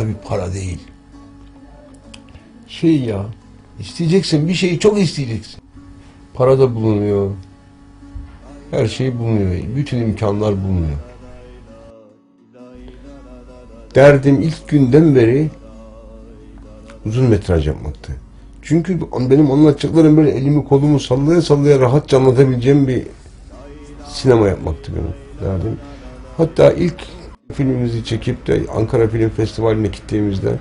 Abi para değil. Şey ya, isteyeceksin bir şeyi çok isteyeceksin. Para da bulunuyor. Her şey bulunuyor. Bütün imkanlar bulunuyor. Derdim ilk günden beri uzun metraj yapmaktı. Çünkü benim anlatacaklarım böyle elimi kolumu sallaya sallaya rahatça anlatabileceğim bir sinema yapmaktı benim derdim. Hatta ilk filmimizi çekip de Ankara Film Festivali'ne gittiğimizde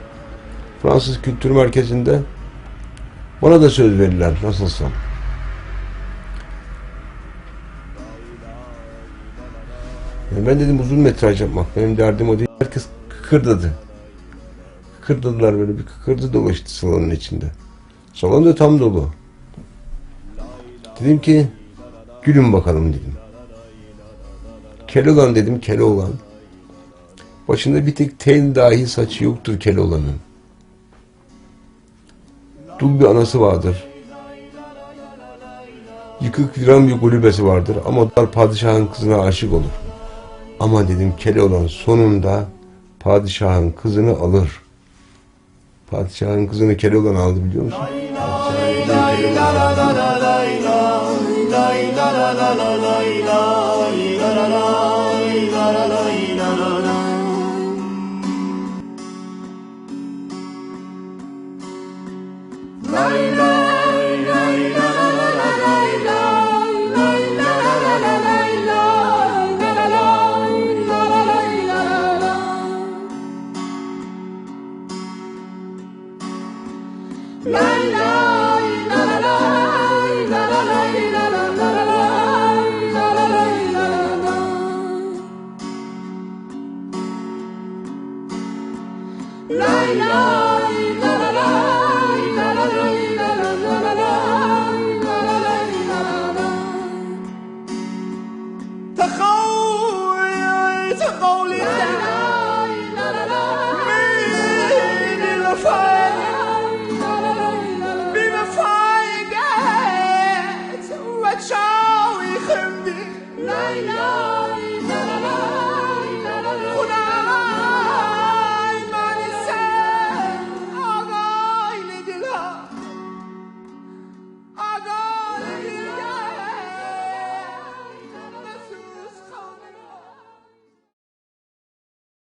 Fransız Kültür Merkezi'nde bana da söz verirler nasılsa. Yani ben dedim uzun metraj yapmak benim derdim o değil. Herkes kıkırdadı. Kıkırdadılar böyle bir kıkırdı dolaştı salonun içinde. Salon da tam dolu. Dedim ki gülün bakalım dedim. Keloğlan dedim Keloğlan. Başında bir tek tel dahi saçı yoktur Keloğlan'ın. Dul bir anası vardır. Yıkık viran bir kulübesi vardır ama o padişahın kızına aşık olur. Ama dedim Keloğlan sonunda padişahın kızını alır. Padişahın kızını Keloğlan aldı biliyor musun? Padişahın kızını Keloğlan